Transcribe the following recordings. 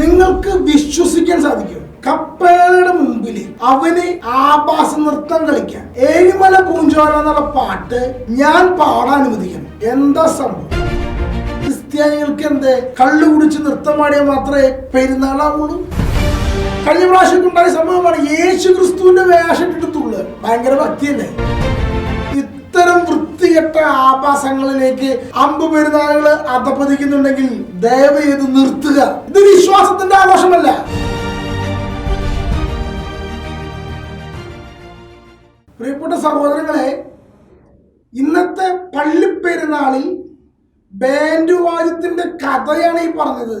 നിങ്ങൾക്ക് വിശ്വസിക്കാൻ സാധിക്കും. കപ്പേളയുടെ മുമ്പിൽ അവന് ആഭാസ നൃത്തം കളിക്കാൻ. ഏഴിമല പൂഞ്ചോല എന്നുള്ള പാട്ട് ഞാൻ പാടാൻ അനുവദിക്കണം എന്താ സംഭവം? ക്രിസ്ത്യാനികൾക്ക് എന്ത്? കള്ളു കുടിച്ച് നൃത്തം പാടിയാൽ മാത്രമേ പെരുന്നാളാവുള്ളൂ? കഴിഞ്ഞ പ്രാവശ്യം ഉണ്ടായ സംഭവമാണ് യേശു ക്രിസ്തുവിന്റെ വേഷം ഇട്ടിട്ടുള്ളത് ഭയങ്കര ഭക്തിയല്ലേ? വൃത്തികെട്ട ആഭാസങ്ങളിലേക്ക് അമ്പ് പെരുന്നാളുകൾ അധപ്പതിക്കുന്നുണ്ടെങ്കിൽ ദയവ് ചെയ്ത് നിർത്തുക. ഇത് വിശ്വാസത്തിന്റെ ആഘോഷമല്ല. പ്രിയപ്പെട്ട സഹോദരങ്ങളെ ഇന്നത്തെ പള്ളിപ്പെരുന്നാളിൽ ബാൻഡ് വാദ്യത്തിന്റെ കഥയാണ് ഈ പറഞ്ഞത്.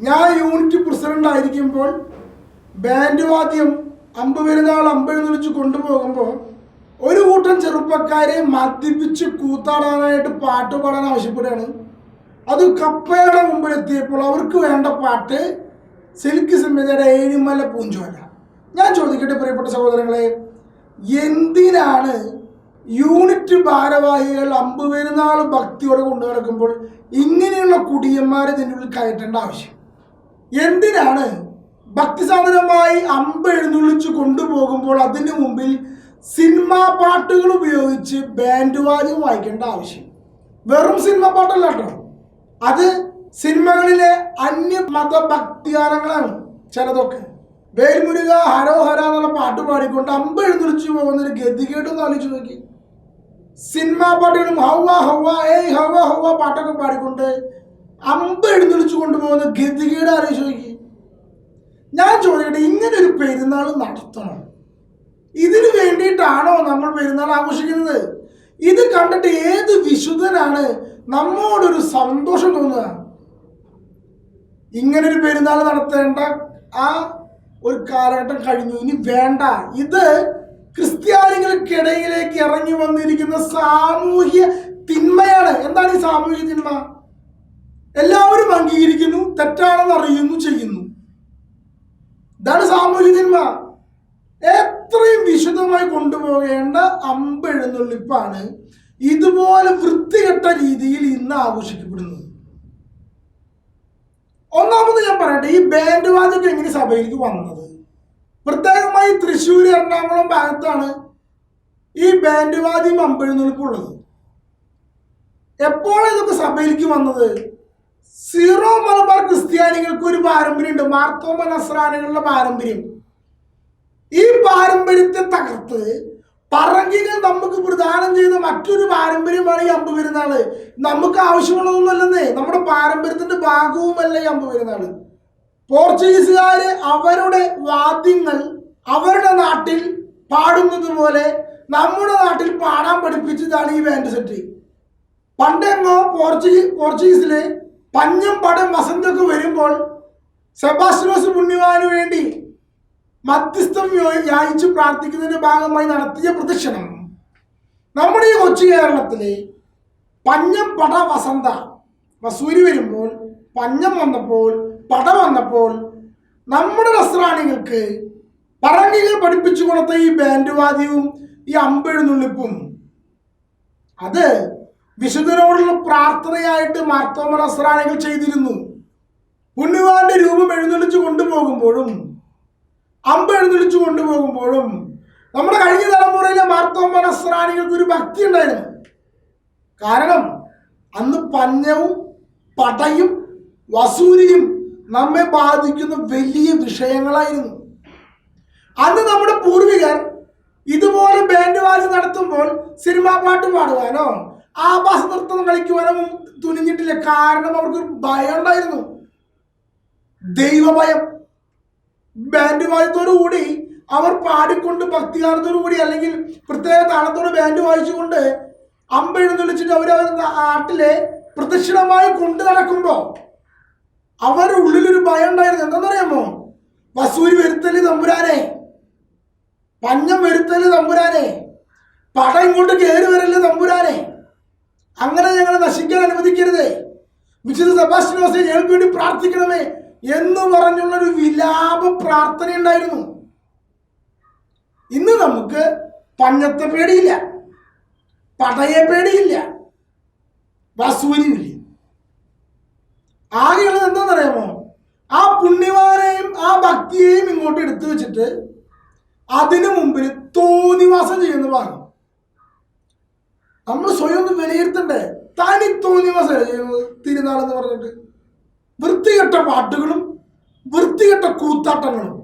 ഞാൻ യൂണിറ്റ് പ്രസിഡന്റ് ആയിരിക്കുമ്പോൾ ബാൻഡ് വാദ്യം അമ്പ് പെരുന്നാൾ അമ്പെഴുന്നള്ളിച്ച് കൊണ്ടുപോകുമ്പോൾ ഒരു കൂട്ടം ചെറുപ്പക്കാരെ മദ്യപിച്ച് കൂത്താടാനായിട്ട് പാട്ട് പാടാൻ ആവശ്യപ്പെടുകയാണ്. അത് കപ്പയുടെ മുമ്പിൽ എത്തിയപ്പോൾ അവർക്ക് വേണ്ട പാട്ട് സിൽക്ക് സംഹിതയുടെ ഏഴിമല പൂഞ്ചോല ഞാൻ ചോദിക്കട്ടെ പ്രിയപ്പെട്ട സഹോദരങ്ങളെ എന്തിനാണ് യൂണിറ്റ് ഭാരവാഹികൾ അമ്പ് പെരുന്നാൾ ഭക്തിയോടെ കൊണ്ടു നടക്കുമ്പോൾ ഇങ്ങനെയുള്ള കുടിയന്മാരെ ഇതിന്റെ ഉള്ളിൽ കയറ്റേണ്ട ആവശ്യം? എന്തിനാണ് ഭക്തിസാധനമായി അമ്പ് എഴുന്നള്ളിച്ച് കൊണ്ടുപോകുമ്പോൾ അതിന് മുമ്പിൽ സിനിമാ പാട്ടുകൾ ഉപയോഗിച്ച് ബാൻഡ് വാദ്യം വായിക്കേണ്ട ആവശ്യം. വെറും സിനിമ പാട്ടല്ല കേട്ടോ. അത് സിനിമകളിലെ അന്യ മത ഭക്തിഗാനങ്ങളാണ് ചിലതൊക്കെ. വേൽമുരുക ഹരോ ഹര എന്നുള്ള പാട്ട് പാടിക്കൊണ്ട് അമ്പ് എഴുന്നള്ളിച്ച് പോകുന്നൊരു ഗതികേട്ടൊന്ന് ആലോചിച്ച് നോക്കി. സിനിമാ പാട്ടുകളും ഹൗവ ഹവ ഏയ് ഹവ ഹവ പാട്ടൊക്കെ പാടിക്കൊണ്ട് അമ്പ് എഴുന്നള്ളിച്ച് കൊണ്ടുപോകുന്ന ഗതികേട് ആലോചിച്ച് നോക്കി. ഞാൻ ചോദിക്കട്ടെ ഇങ്ങനെ ഒരു പെരുന്നാൾ നടത്തണം? ഇതിനു വേണ്ടിയിട്ടാണോ നമ്മൾ പെരുന്നാൾ ആഘോഷിക്കുന്നത്? ഇത് കണ്ടിട്ട് ഏത് വിശുദ്ധനാണ് നമ്മോടൊരു സന്തോഷം തോന്നുക? ഇങ്ങനൊരു പെരുന്നാൾ നടത്തേണ്ട ആ ഒരു കാലഘട്ടം കഴിഞ്ഞു. ഇനി വേണ്ട. ഇത് ക്രിസ്ത്യാനികൾക്കിടയിലേക്ക് ഇറങ്ങി വന്നിരിക്കുന്ന സാമൂഹ്യ തിന്മയാണ്. എന്താണ് ഈ സാമൂഹ്യ തിന്മ? എല്ലാവരും അംഗീകരിക്കുന്നു തെറ്റാണെന്ന് അറിയുന്നു ചെയ്യുന്നു. ഇതാണ് സാമൂഹ്യ തിന്മ. എത്രയും വിശദമായി കൊണ്ടുപോകേണ്ട അമ്പെഴുന്നള്ളിപ്പാണ് ഇതുപോലെ വൃത്തികെട്ട രീതിയിൽ ഇന്ന് ആഘോഷിക്കപ്പെടുന്നത്. ഒന്നാമത് ഞാൻ പറയട്ടെ ഈ ബാൻഡ് വാചക എങ്ങനെ സഭയിലേക്ക് വന്നത്? പ്രത്യേകമായി തൃശ്ശൂർ എറണാകുളം ഭാഗത്താണ് ഈ ബാൻഡ് വാദ്യം അമ്പെഴുന്നള്ളിപ്പുള്ളത് എപ്പോഴാണ് ഇതൊക്കെ സഭയിലേക്ക് വന്നത്? സീറോ മലബാർ ക്രിസ്ത്യാനികൾക്ക് ഒരു പാരമ്പര്യമുണ്ട് മാർത്തോമ നസ്രാനികളുടെ പാരമ്പര്യം. ഈ പാരമ്പര്യത്തെ തകർത്ത് പറങ്കികൾ നമുക്ക് പ്രദാനം ചെയ്ത മറ്റൊരു പാരമ്പര്യമാണ് ഈ അമ്പ് പെരുന്നാൾ നമുക്ക് ആവശ്യമുള്ളതൊന്നുമല്ലെന്നേ നമ്മുടെ പാരമ്പര്യത്തിന്റെ ഭാഗവുമല്ല ഈ അമ്പ് പെരുന്നാൾ പോർച്ചുഗീസുകാര് അവരുടെ വാദ്യങ്ങൾ അവരുടെ നാട്ടിൽ പാടുന്നത് പോലെ നമ്മുടെ നാട്ടിൽ പാടാൻ പഠിപ്പിച്ചതാണ് ഈ ബാൻഡ് സെറ്റ്. പണ്ടെങ്ങോ പോർച്ചുഗീ പോർച്ചുഗീസിൽ പഞ്ഞം പടം വസന്തൊക്കെ വരുമ്പോൾ സെബാസ്റ്റ്യനോസ് പുണ്യവാന് വേണ്ടി മധ്യസ്ഥം യാചിച്ച് പ്രാർത്ഥിക്കുന്നതിന്റെ ഭാഗമായി നടത്തിയ പ്രദക്ഷിണം. നമ്മുടെ ഈ കൊച്ചു കേരളത്തിലെ പഞ്ഞം പട വസന്ത വസൂരി വരുമ്പോൾ പഞ്ഞം വന്നപ്പോൾ പട വന്നപ്പോൾ നമ്മുടെ നസ്രാണികൾക്ക് പറങ്കികൾ പഠിപ്പിച്ചു കൊടുത്ത ഈ ബാൻഡ് വാദ്യവും ഈ അമ്പെഴുന്നുള്ളിപ്പും അത് വിശുദ്ധനോടുള്ള പ്രാർത്ഥനയായിട്ട് മാർത്തോമ നസ്രാണികൾ ചെയ്തിരുന്നു. പുണ്യവാന്റെ രൂപം എഴുന്നള്ളിച്ചു കൊണ്ടുപോകുമ്പോഴും അമ്പ് എഴുന്നള്ളിച്ചു കൊണ്ടുപോകുമ്പോഴും നമ്മുടെ കഴിഞ്ഞ തലമുറയിലെ മാർത്തോമ നസ്രാണികൾക്ക് ഒരു ഭക്തി ഉണ്ടായിരുന്നു. കാരണം അന്ന് പഞ്ഞവും പടയും വസൂരിയും നമ്മെ ബാധിക്കുന്ന വലിയ വിഷയങ്ങളായിരുന്നു. അന്ന് നമ്മുടെ പൂർവികർ ഇതുപോലെ ബാൻഡ് വാജ് നടത്തുമ്പോൾ സിനിമാ പാട്ട് പാടുവാനോ ആഭാസ നൃത്തം കളിക്കുവാനോ തുനിഞ്ഞിട്ടില്ല. കാരണം അവർക്കൊരു ഭയം ഉണ്ടായിരുന്നു. ദൈവഭയം. ബാൻഡ് വാദ്യത്തോടു കൂടി അവർ പാടിക്കൊണ്ട് ഭക്തിഗാനത്തോടു കൂടി അല്ലെങ്കിൽ പ്രത്യേക താളത്തോട് ബാൻഡ് വായിച്ചുകൊണ്ട് അമ്പെഴുന്നള്ളിച്ചിട്ട് അവർ നാട്ടിലെ പ്രദക്ഷിണമായി കൊണ്ടു നടക്കുമ്പോൾ അവരുടെ ഉള്ളിലൊരു ഭയം ഉണ്ടായിരുന്നു. എന്താണെന്നറിയാമോ? വസൂരി വരുത്തൽ തമ്പുരാനെ. പഞ്ഞം വരുത്തൽ തമ്പുരാനെ. പട ഇങ്ങോട്ട് കയറി വരൽ തമ്പുരാനെ. അങ്ങനെ ഞങ്ങളെ നശിക്കാൻ അനുവദിക്കരുത്. വിശുദ്ധ സെബാസ്റ്റിനോസെ ഞങ്ങൾക്ക് വേണ്ടി പ്രാർത്ഥിക്കണമേ. എന്ന് പറഞ്ഞുള്ളൊരു വിലാപ പ്രാർത്ഥന ഉണ്ടായിരുന്നു. ഇന്ന് നമുക്ക് പഞ്ഞത്തെ പേടിയില്ല പടയെ പേടിയില്ല വസൂരിയില്ല. ആകെയുള്ളത് എന്താണെന്നറിയാമോ? ആ ഭക്തിയെയും ഇങ്ങോട്ട് എടുത്തു വെച്ചിട്ട് അതിനു മുമ്പിൽ തോന്നിവാസം ചെയ്യുന്ന ഭാഗം. നമ്മൾ സ്വയം ഒന്ന് വിലയിരുത്തണ്ടേ? തനി തോന്നിവാസം തിരുനാൾ എന്ന് പറഞ്ഞിട്ട്. വൃത്തികെട്ട പാട്ടുകളും വൃത്തികെട്ട കൂത്താട്ടങ്ങളും.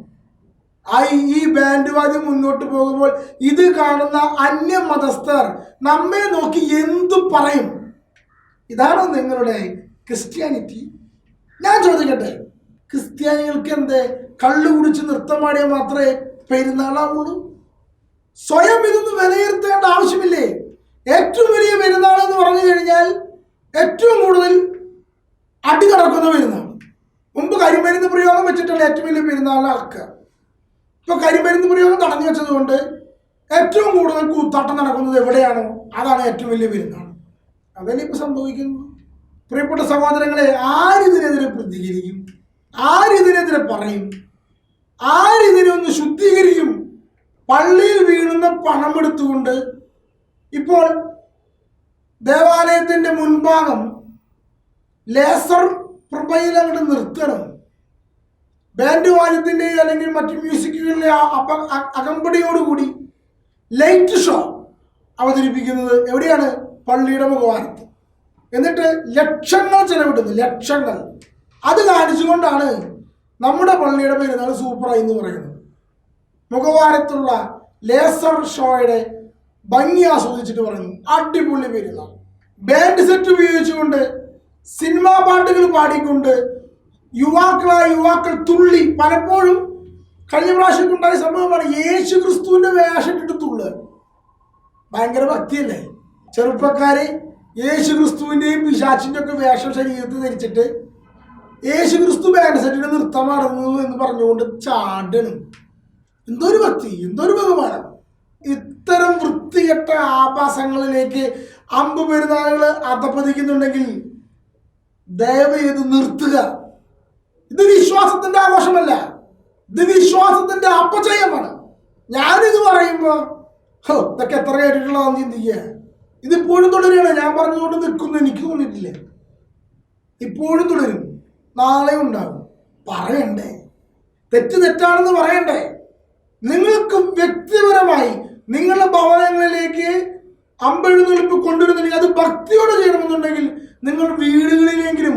ഈ ബാൻഡ് വാദ്യം മുന്നോട്ട് പോകുമ്പോൾ ഇത് കാണുന്ന അന്യ മതസ്ഥർ നമ്മെ നോക്കി എന്തു പറയും? ഇതാണോ നിങ്ങളുടെ ക്രിസ്ത്യാനിറ്റി? ഞാൻ ചോദിക്കട്ടെ ക്രിസ്ത്യാനികൾക്ക് എന്ത്? കള്ളു കുടിച്ച് നൃത്തമാടിയാൽ മാത്രമേ പെരുന്നാളാവുള്ളൂ? സ്വയം ഇതൊന്നും വിലയിരുത്തേണ്ട ആവശ്യമില്ലേ? ഏറ്റവും വലിയ പെരുന്നാൾ എന്ന് പറഞ്ഞു കഴിഞ്ഞാൽ ഏറ്റവും കൂടുതൽ അടി നടക്കുന്ന പെരുന്നാൾ. മുമ്പ് കരിമരുന്ന് പ്രയോഗം വെച്ചിട്ടുള്ള ഏറ്റവും വലിയ പെരുന്നാൾ ആക്കുക ഇപ്പൊ കരിമരുന്ന് പ്രയോഗം തടഞ്ഞു വെച്ചതുകൊണ്ട് ഏറ്റവും കൂടുതൽ കൂത്താട്ടം നടക്കുന്നത് എവിടെയാണോ അതാണ് ഏറ്റവും വലിയ പെരുന്നാൾ. അതല്ലേ ഇപ്പൊ സംഭവിക്കുന്നത്? പ്രിയപ്പെട്ട സഹോദരങ്ങളെ ആരിതിനെതിരെ പ്രതികരിക്കും? ആരിതിനെതിരെ പറയും? ആരിതിനെ ഒന്ന് ശുദ്ധീകരിക്കും? പള്ളിയിൽ വീഴുന്ന പണം എടുത്തുകൊണ്ട് ഇപ്പോൾ ദേവാലയത്തിന്റെ മുൻഭാഗം ലേസർ പ്രൊബൈൽ അങ്ങോട്ട് നിർത്തണം. ബാൻഡ് വാദ്യത്തിന്റെ അല്ലെങ്കിൽ മറ്റു മ്യൂസിക്കുകളിലെ അകമ്പടിയോടുകൂടി ലൈറ്റ് ഷോ അവതരിപ്പിക്കുന്നത് എവിടെയാണ്? പള്ളിയുടെ മുഖവാരത്ത് എന്നിട്ട് ലക്ഷങ്ങൾ ചെലവിടുന്നു ലക്ഷങ്ങൾ. അത് കാണിച്ചുകൊണ്ടാണ് നമ്മുടെ പള്ളിയുടെ പെരുന്നാൾ സൂപ്പറായി എന്ന് പറയുന്നത്. മുഖവാരത്തുള്ള ലേസർ ഷോയുടെ ഭംഗി ആസ്വദിച്ചിട്ട് പറയുന്നു. അടിപൊളി പെരുന്നാൾ. ബാൻഡ് സെറ്റ് ഉപയോഗിച്ചുകൊണ്ട് സിനിമാ പാട്ടുകൾ പാടിക്കൊണ്ട് യുവാക്കളായ യുവാക്കൾ തുള്ളി പലപ്പോഴും കഴിഞ്ഞ പ്രാവശ്യം ഉണ്ടായ സംഭവമാണ് യേശു ക്രിസ്തുവിന്റെ വേഷം തുള്ളു. ഭയങ്കര ഭക്തിയല്ലേ? ചെറുപ്പക്കാരെ യേശു ക്രിസ്തുവിന്റെയും പിശാച്ചിന്റെ ഒക്കെ വേഷം ശരീരത്തിൽ ധരിച്ചിട്ട് യേശു ക്രിസ്തു ബാൻഡ് സെറ്റിന് നൃത്തം നടന്നു എന്ന് പറഞ്ഞുകൊണ്ട് ചാടണം. എന്തൊരു ഭക്തി എന്തൊരു ബഹുമാനം. ഇത്തരം വൃത്തികെട്ട ആഭാസങ്ങളിലേക്ക് അമ്പ് പെരുന്നാളുകൾ അധപ്പതിക്കുന്നുണ്ടെങ്കിൽ ദയവ് ചെയ്ത് നിർത്തുക. ഇത് വിശ്വാസത്തിന്റെ ആഘോഷമല്ല. ഇത് വിശ്വാസത്തിന്റെ അപ്പചയമാണ് ഞാനിത് പറയുമ്പോ ഹോ ഇതൊക്കെ എത്ര കേട്ടിട്ടുള്ളതാന്ന് ചിന്തിക്കുക. ഇതിപ്പോഴും തുടരുകയാണ്. ഞാൻ പറഞ്ഞുകൊണ്ട് നിൽക്കുന്നു. എനിക്ക് തോന്നിയിട്ടില്ല. ഇപ്പോഴും തുടരും. നാളെ ഉണ്ടാകും. പറയണ്ടേ? തെറ്റ് തെറ്റാണെന്ന് പറയണ്ടേ? നിങ്ങൾക്ക് വ്യക്തിപരമായി നിങ്ങളുടെ ഭവനങ്ങളിലേക്ക് അമ്പെഴുന്നള്ളിപ്പ് കൊണ്ടുവരുന്നുണ്ടെങ്കിൽ അത് ഭക്തിയോടെ ചെയ്യണമെന്നുണ്ടെങ്കിൽ നിങ്ങൾ വീടുകളിലെങ്കിലും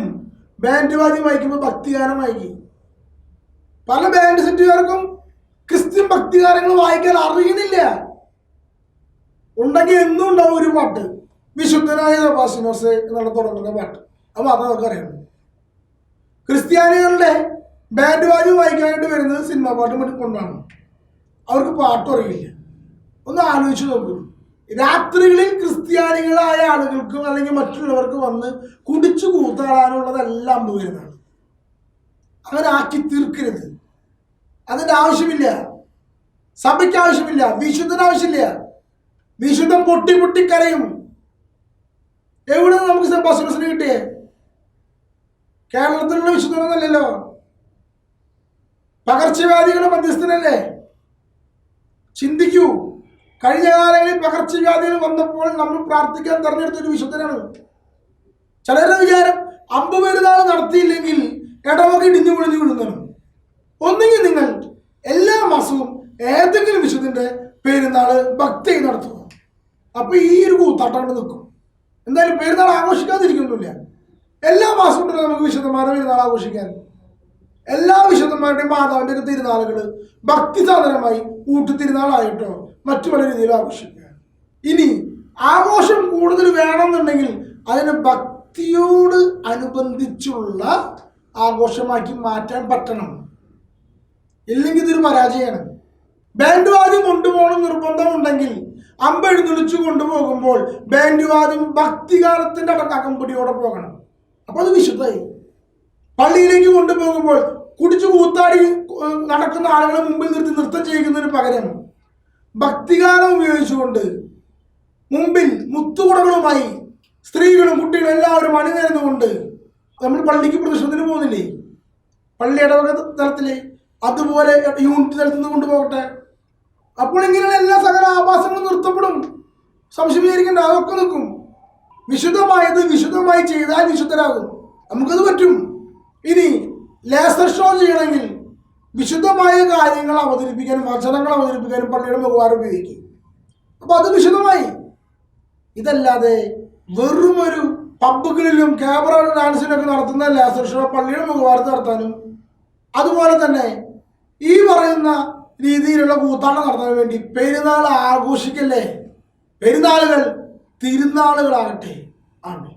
ബാൻഡ് വാദ്യം വായിക്കുമ്പോൾ ഭക്തിഗാനം വായിക്കും. പല ബാൻഡ് സെറ്റുകാർക്കും ക്രിസ്ത്യൻ ഭക്തിഗാനങ്ങൾ വായിക്കാൻ അറിയുന്നില്ല. ഉണ്ടെങ്കിൽ എന്നും ഉണ്ടാവും ഒരു പാട്ട്. വിശുദ്ധനായ പാസിനോസ് എന്നുള്ള തുടങ്ങുന്ന പാട്ട്. അത് മാത്രമേ നമുക്ക് അറിയുള്ളൂ ക്രിസ്ത്യാനികളുടെ ബാൻഡ് വാദ്യം വായിക്കാനായിട്ട് വരുന്നത് സിനിമാ പാട്ട് മറ്റും കൊണ്ടാണ്. അവർക്ക് പാട്ടും അറിയില്ല. ഒന്ന് ആലോചിച്ച് നോക്കൂ. രാത്രികളിൽ ക്രിസ്ത്യാനികളായ ആളുകൾക്കും അല്ലെങ്കിൽ മറ്റുള്ളവർക്ക് വന്ന് കുടിച്ചു കൂത്താടാനുള്ളതെല്ലാം അമ്പ് വരുന്നതാണ് അങ്ങനെ ആക്കി തീർക്കരുത്. അതിന്റെ ആവശ്യമില്ല. സഭയ്ക്ക് ആവശ്യമില്ല. വിശുദ്ധന് ആവശ്യമില്ല. വിശുദ്ധം പൊട്ടി പൊട്ടി കരയും. എവിടെ നമുക്ക് ബസ്സിന് കിട്ടിയേ? കേരളത്തിലുള്ള വിശുദ്ധനൊന്നല്ലല്ലോ പകർച്ചവ്യാധികളുടെ മധ്യസ്ഥനല്ലേ? ചിന്തിക്കൂ. കഴിഞ്ഞ കാലങ്ങളിൽ പകർച്ചവ്യാധികൾ വന്നപ്പോൾ നമ്മൾ പ്രാർത്ഥിക്കാൻ തെരഞ്ഞെടുത്ത ഒരു വിശുദ്ധനാണ്. ചിലരുടെ വിചാരം അമ്പ് പെരുന്നാൾ നടത്തിയില്ലെങ്കിൽ ഇടവക ഇടിഞ്ഞു പൊളിഞ്ഞു വിടുന്നതാണ് ഒന്നുകിൽ നിങ്ങൾ എല്ലാ മാസവും ഏതെങ്കിലും വിശുദ്ധന്റെ പെരുന്നാൾ ഭക്തി നടത്തുക. അപ്പൊ ഈ ഒരു കൂത്താട്ടം കൊണ്ട് നിൽക്കും. എന്തായാലും പെരുന്നാൾ ആഘോഷിക്കാതിരിക്കുന്നില്ല എല്ലാ മാസവും ഉണ്ടല്ലോ നമുക്ക് വിശുദ്ധന്മാരുടെ പെരുന്നാൾ ആഘോഷിക്കാൻ. എല്ലാ വിശുദ്ധന്മാരുടെയും മാതാവിന്റെ ഒക്കെ തിരുനാളുകൾ ഭക്തി സാധനമായി ഊട്ടുതിരുനാളായിട്ടോ മറ്റു പല രീതിയിൽ ആഘോഷിക്കുക. ഇനി ആഘോഷം കൂടുതൽ വേണമെന്നുണ്ടെങ്കിൽ അതിനെ ഭക്തിയോട് അനുബന്ധിച്ചുള്ള ആഘോഷമാക്കി മാറ്റാൻ പറ്റണം. ഇല്ലെങ്കിൽ ഇതൊരു പരാജയമാണ്. ബാൻഡ് വാദ്യം കൊണ്ടുപോകണം നിർബന്ധമുണ്ടെങ്കിൽ അമ്പ അമ്പെഴുന്നള്ളിച്ചു കൊണ്ടുപോകുമ്പോൾ ബാൻഡ് വാദ്യം ഭക്തികാലത്തിന്റെ അടക്കമ്പടിയോടെ പോകണം. അപ്പോൾ അത് വിശുദ്ധമായി. പള്ളിയിലേക്ക് കൊണ്ടുപോകുമ്പോൾ കുടിച്ചു കൂത്താടി നടക്കുന്ന ആളുകളെ മുമ്പിൽ നിർത്തി നൃത്തം ചെയ്യുന്നതിന് പകരം ഭക്തിഗാനം ഉപയോഗിച്ചുകൊണ്ട് മുമ്പിൽ മുത്തുകുടകളുമായി സ്ത്രീകളും കുട്ടികളും എല്ലാവരും അണിനിരന്നുകൊണ്ട് നമ്മൾ പള്ളിക്ക് പ്രദർശനത്തിന് പോകുന്നില്ലേ? പള്ളി ഇടവക തലത്തിൽ അതുപോലെ യൂണിറ്റ് തലത്തിൽ നിന്ന് കൊണ്ടുപോകട്ടെ. അപ്പോൾ ഇങ്ങനെയുള്ള എല്ലാ സകല ആഭാസങ്ങളും നിർത്തപ്പെടും. സംശയം വിചാരിക്കേണ്ട അതൊക്കെ നിൽക്കും. വിശുദ്ധമായത് വിശുദ്ധമായി ചെയ്താൽ വിശുദ്ധരാകും. നമുക്കത് പറ്റും. ഇനി ലേസർ ഷോ ചെയ്യണമെങ്കിൽ വിശുദ്ധമായ കാര്യങ്ങൾ അവതരിപ്പിക്കാനും വചനങ്ങൾ അവതരിപ്പിക്കാനും പള്ളിയുടെ മുഖവാരം ഉപയോഗിക്കും. അപ്പോൾ അത് വിശുദ്ധമായി. ഇതല്ലാതെ ഒരു പബ്ബുകളിലും ക്യാമറ ഡാൻസിനൊക്കെ നടത്തുന്ന ലാസർ ഷോ പള്ളിയുടെ മുഖവാരത്ത് നടത്താനും അതുപോലെ തന്നെ ഈ പറയുന്ന രീതിയിലുള്ള കൂത്താട്ടം നടത്താൻ വേണ്ടി പെരുന്നാൾ ആഘോഷിക്കല്ലേ? പെരുന്നാളുകൾ തിരുനാളുകളാകട്ടെ ആണ്